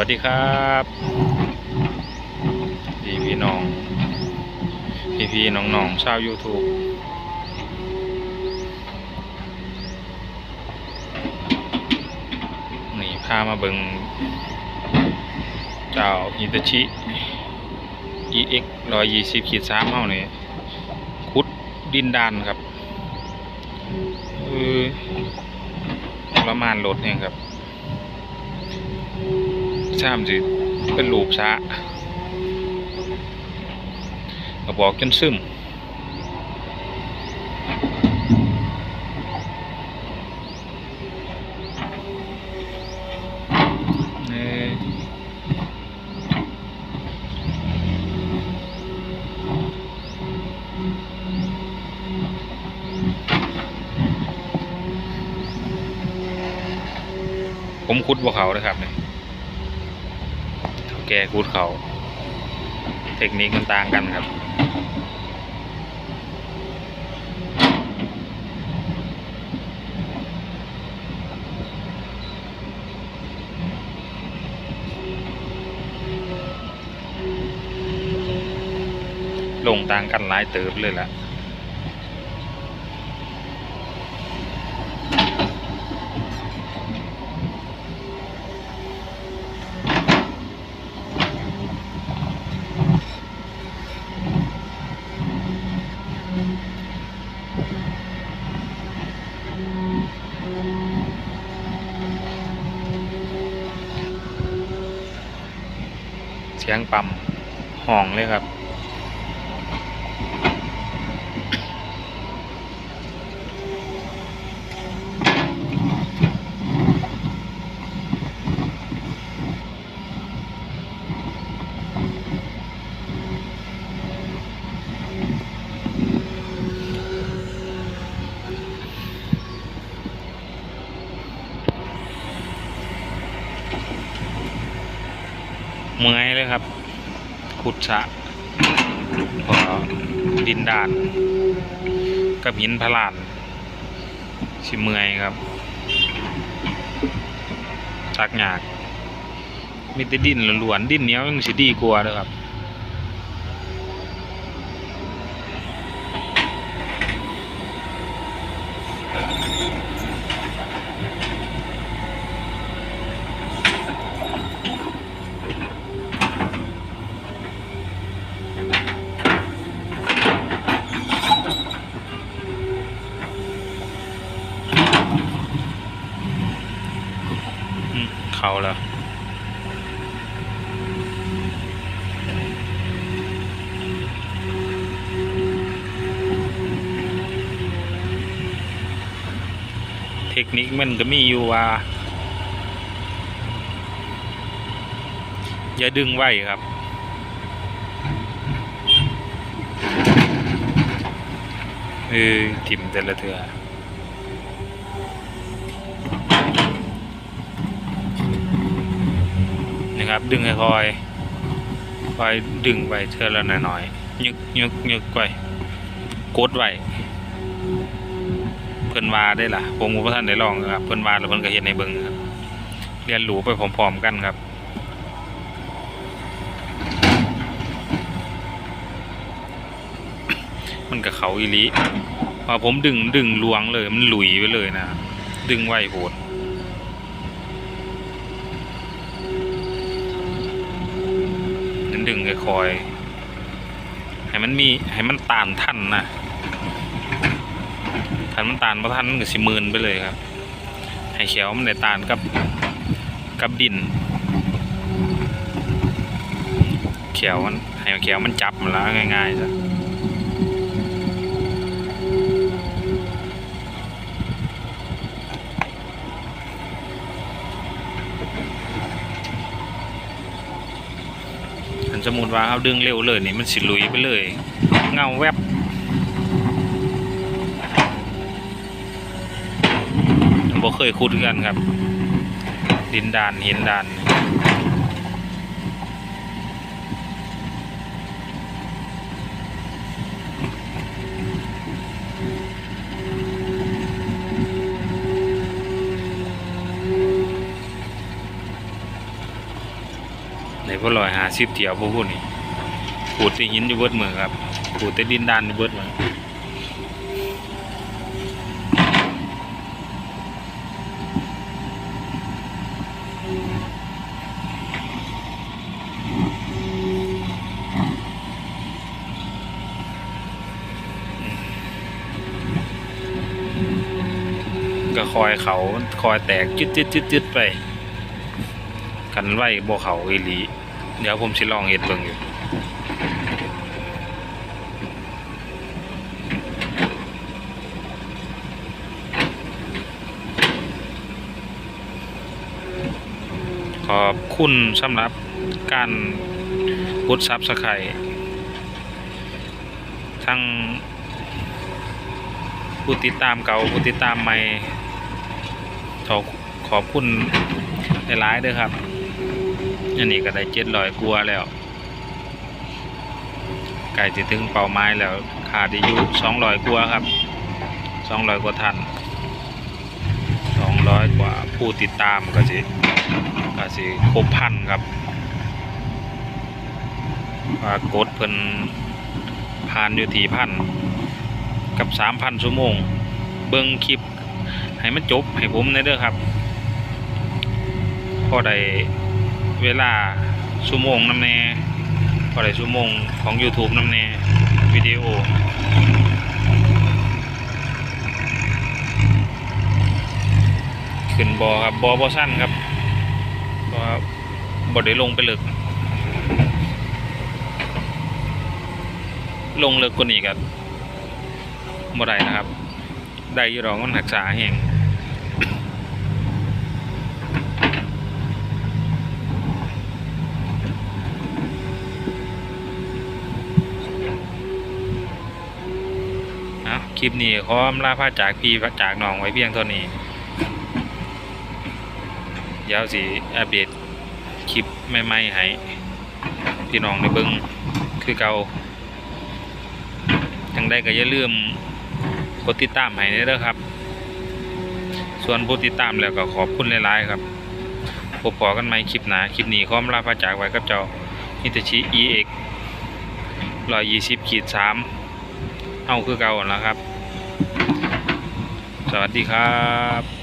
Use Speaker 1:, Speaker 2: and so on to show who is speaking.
Speaker 1: วัสดีครับพี่พี่น้อง พี่พี่น้องน้องชาว YouTube นี่พามาเบิงเจ้าฮิตาชิ EX 120ขีด3เฮานี่คุดดินดานครับเออประมาณรถเนี่ยครับ ชามสิเป็นรูปช้ากระบอกจนซึมผมคุดบ่เขาเลยครับเนี่ย แกคูดเขา เทคนิคมันต่างกันครับลงต่างกันหลายเติบเลยล่ะ สียงปั๊มห้องเลยครับ เมื่อยเลยครับ ขุดชะพอดินดาน กับหินพลาน ชิเมื่อยครับจักหยากมีแต่ดินล้วนดินเหนียวยังสิดีกว่าเลยครับ อืม เขาแล้วเทคนิคมันก็มีอยู่ว่า อย่าดึงไว้ครับเออทิมแต่ละเถื่อ นะ ครับ ดึงค่อยๆคอยดึงไปเท่าละหน่อยๆยึกยึกยึกไปกดไว้เพิ่นว่าได้ล่ะ ผมก็บ่ทันได้ลองครับเพิ่นว่าแล้วเพิ่นก็เฮ็ดให้เบิงครับเรียนรู้ไปพร้อมๆกันครับมันก็เขาอีลีพอผมดึงดึงลวงเลย มันหลุยไปเลยนะ ดึงไว้โหด ดึงดึงคอยๆให้มันมีให้มันตานท่านนะท่านมันตานเพราะท่านมันก็สิมืนไปเลยครับ ให้เขียวมันได้ตานกับกับดินเขียวมันให้เขียวมันจับมันแล้วง่ายๆจ้ะ สมมุติว่าเอาดึงเร็วเลยนี่มันสิลุยไปเลย เงาแวบบ่เคยคุดกันครับ ดินดานหินดาน กลอยหาสิบเที่ยวพวกพวกนี้ขูดต่หินอยู่เบิดเมืองครับขูดต่ดินดานอยู่เบิดเมืองก็คอยเขาคอยแตกจึดจึดจึดจึดไป กันไว้บ่เขาอีหลี เดี๋ยวผมสิลองเฮ็ดเบิ่งอยู่ขอบคุณสำหรับการกดซับสไครทั้งผู้ติดตามเก่าผู้ติดตามใหม่ขอขอบคุณหลายๆเด้อครับ อันนี้ก็ได้เจ็ดร้อยกว่าแล้วใกล้จะถึงเป้าหมายแล้วขาดอยู่สองร้อยกว่าครับสองร้อยกว่าท่านสองร้อยกว่าผู้ติดตามก็สิก็สิครบพันครับปรากฏเพิ่นผ่านอยู่ที่พันกับสามพันชั่วโมง เบิ่งคลิปให้มันจบให้ผมในเด้อครับพอได้ เวลาชั่วโมงน้ำแน่พอได้ชั่วโมงของ YouTube น้ำแน่วิดีโอขึ้นบอครับบอบอสั้นครับเพราะว่าบอได้ลงไปเลึก ลงเลึกกว่านี้กับบ่ได้นะครับ ได้ยี่รอกมันหักษาแห่ง คลิปนี้ขออำลาพาจากพี่จากน้องไว้เพียงเท่านี้เดี๋ยวสิอัปเดตคลิปใหม่ๆให้พี่น้องได้เบิ่งคือเก่าจังได้ก็อย่าลืมกดติดตามให้เด้อครับ ส่วนผู้ติดตามแล้วก็ขอบคุณหลายๆครับพบพอกันใหม่คลิปหนาคลิปนี้ขออำลาพาจากไว้กับเจ้าฮิตชิ EX 120ขีด3เอาคือเก่าแล้วครับ สวัสดีครับ